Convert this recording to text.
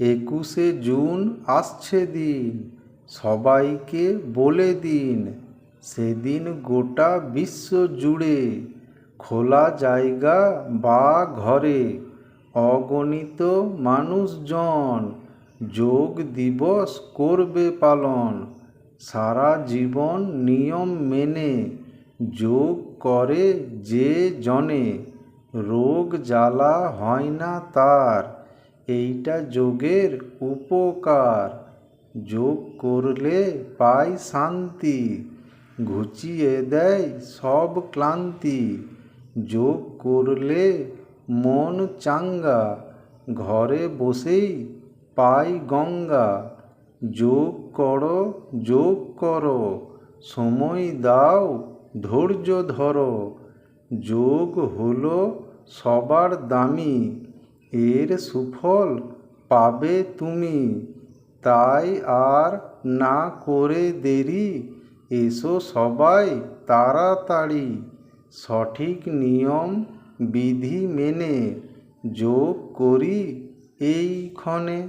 একুশে জুন আসছে দিন, সবাইকে বলে দিন, সেদিন গোটা বিশ্ব জুড়ে খোলা জায়গা বা ঘরে, অগণিত মানুষজন যোগ দিবস করবে পালন, সারা জীবন নিয়ম মেনে যোগ করে যে জনে, রোগ জ্বালা হয় না তার এইটা যোগের উপকার। যোগ করলে পায় শান্তি, ঘুচিয়ে দেয় সব ক্লান্তি। যোগ করলে মন চাঙ্গা, ঘরে বসেই পাই গঙ্গা। যোগ করো যোগ করো, সময় দাও, ধৈর্য ধরো। যোগ হলো সবার দামি। এর সুফল পাবে তুমি। তাই আর না করে দেরি। এসো সবাই তাড়াতাড়ি। সঠিক নিয়ম, বিধি মেনে যোগ করি এইক্ষণে